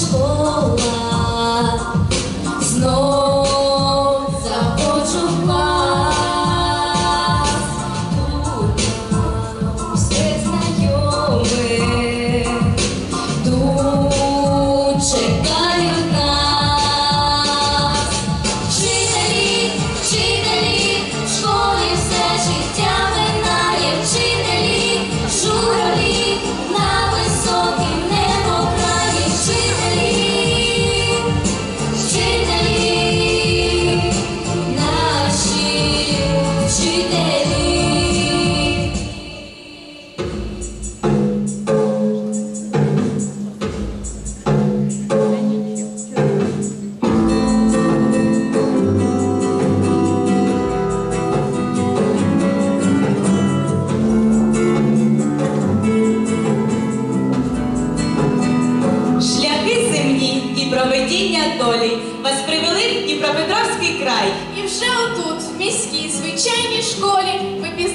Oh.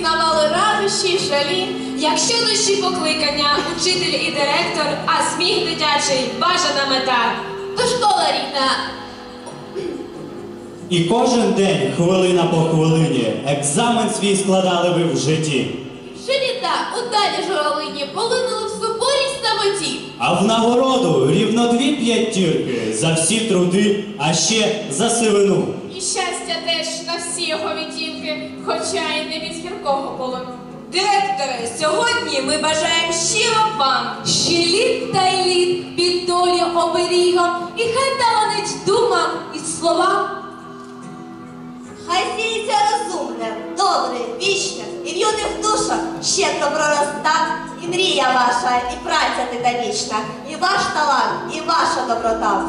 Радощі, жалі, якщо душі покликання, учитель і директор, а сміх дитячий бажана мета. То школа рідна, І кожен день, хвилина по хвилині, екзамен свій складали ви в житті. ще літа у далі журавлині полинули в соборі самоті. А в нагороду рівно дві п'ятірки за всі труди, а ще за сивину. І щастя теж на всі його відтінки, хоча й не від гіркого полону. Директоре, сьогодні ми бажаємо щиро вам Ще літ та й літ під долі оберігом, і хай таланить дума і слова. Хай сіється розумне, добре, вічне, і в юних душах щедро пророста, і мрія ваша, і праця титанічна, і ваш талант, і ваша доброта.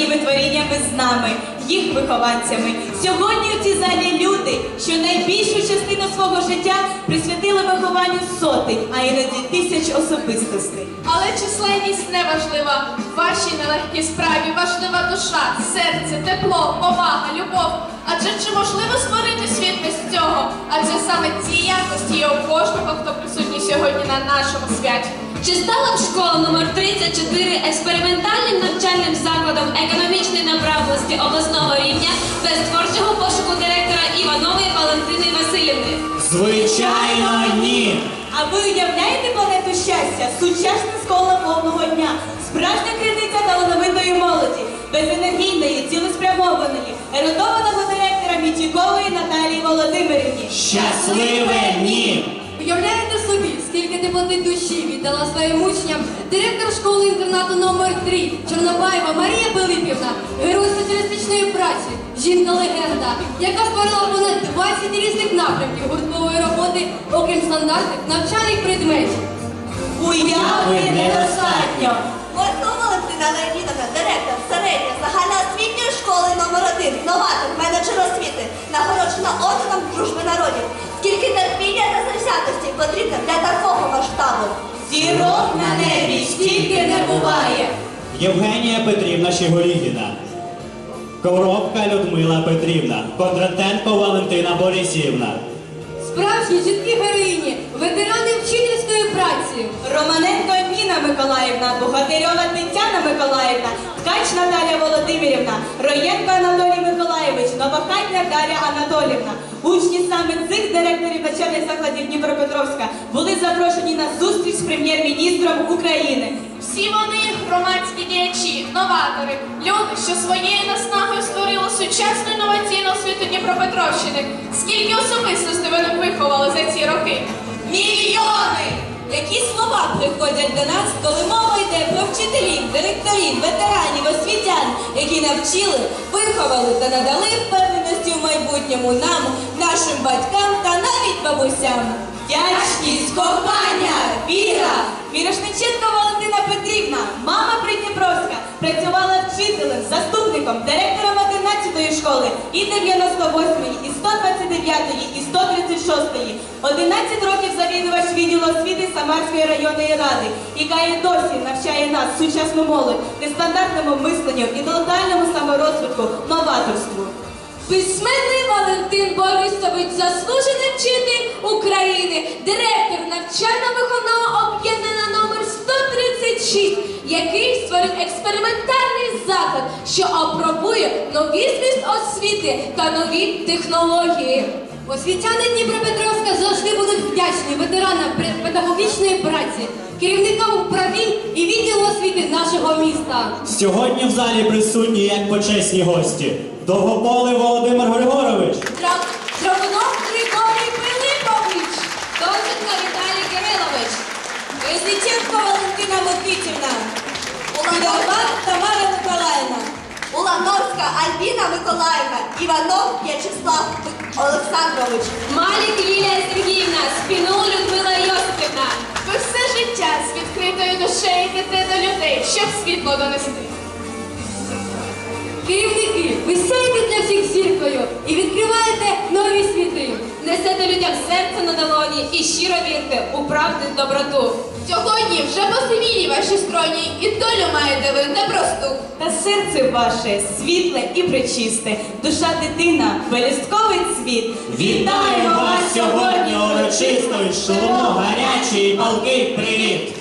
Діляться своїми творіннями з нами, їх вихованцями. Сьогодні у цій залі люди, що найбільшу частину свого життя присвятили вихованню сотень, а іноді тисяч особистостей. Але численність не важлива. В вашій нелегкій справі важлива душа, серце, тепло, повага, любов. Адже чи можливо створити світ без цього? Адже саме ці якості є у кожного, хто присутній сьогодні на нашому святі. Чи стала б школа номер 34 експериментальним навчальним закладом економічної направленості обласного рівня без творчого пошуку директора Іванової Валентини Васильівни? Звичайно, ні. А ви уявляєте планету щастя? Сучасна школа повного дня, справжня криниця талановитої молоді, безенергійної, цілеспрямованої, ерудованого директора Мітікової Наталії Володимирівні. Щасливе ні. Уявляєте собі, скільки теплоти душі віддала своїм учням директор школи інтернату номер 3 Чорнобаєва Марія Пилипівна, герой соціалістичної праці, жінка-легенда, яка створила понад 20 різних напрямків гурткової роботи, окрім стандартних навчальних предметів. Уяви недостатньо. Ось Валентина Леонідовна, директор середньої загальноосвітньої школи номер 1 новатор, менеджер освіти, нагороджена орденом дружби народів. Скільки терпіння та завзятості потрібно для такого масштабу? Зірок на небі стільки не буває. Євгенія Петрівна Щеголігіна. Коробка Людмила Петрівна. Кондратенко Валентина Борисівна. Справжні жінки героїні, ветерани вчительської праці. Ніна Миколаївна, Богатирьова Тетяна Миколаївна, Ткач Наталія Володимирівна, Роєнко Анатолій Миколаєвич, Новохатня Дар'я Анатолівна. Учні саме цих директорів навчальних закладів Дніпропетровська були запрошені на зустріч з прем'єр-міністром України. Всі вони громадські діячі, новатори, люди, що своєю наснагою створили сучасну інноваційну освіту Дніпропетровщини. Скільки особистостей вони виховали за ці роки? Мільйони! Які слова приходять до нас, коли мова йде про вчителів, директорів, ветеранів, освітян, які навчили, виховали та надали впевненості в майбутньому нам, нашим батькам та навіть бабусям. Вдячність, кохання, віра. Мірошниченко Валентина Петрівна, мама Придніпровська, працювала вчителем, заступником, директором 11-ї школи і 98-ї, і 129-ї, і 136-ї. 11 років завідувач відділу освіти Самарської районної ради, яка і досі навчає нас, сучасну молодь, нестандартному мисленню, інтелектуальному саморозвитку, новаторству. Письменний Валентин Борисович, заслужений вчитель України, директор навчально-виховного об'єднання номер 136, який створив експериментальний заклад, що апробує новий зміст освіти та нові технології. Освітяни Дніпропетровська завжди будуть вдячні ветеранам педагогічної праці, керівникам управлінь і відділу освіти нашого міста. Сьогодні в залі присутні як почесні гості. Довгополий Володимир Григорович, Драгунов Григорій Пилипович, Донченко Віталій Кирилович, Резниченко Валентина Микитівна. Підорвак Тамара Миколаївна. Улановська Альбіна Миколаївна, Іванов В'ячеслав Олександрович. Малік Лілія Сергіївна, Спінул Людмила Йосипівна. Ви все життя з відкритою душею йдете до людей, щоб світло донести. Керівники, ви сяєте для всіх зіркою і відкриваєте нові світи. Несете людям серце на долоні і щиро вірте у правду доброту. Сьогодні вже посивілі ваші скроні, і долю маєте ви непросту. Та серце ваше світле і причисте, душа дитина, пелюстковий цвіт. вітаємо вас сьогодні урочисто шумо, гарячий палкий привіт.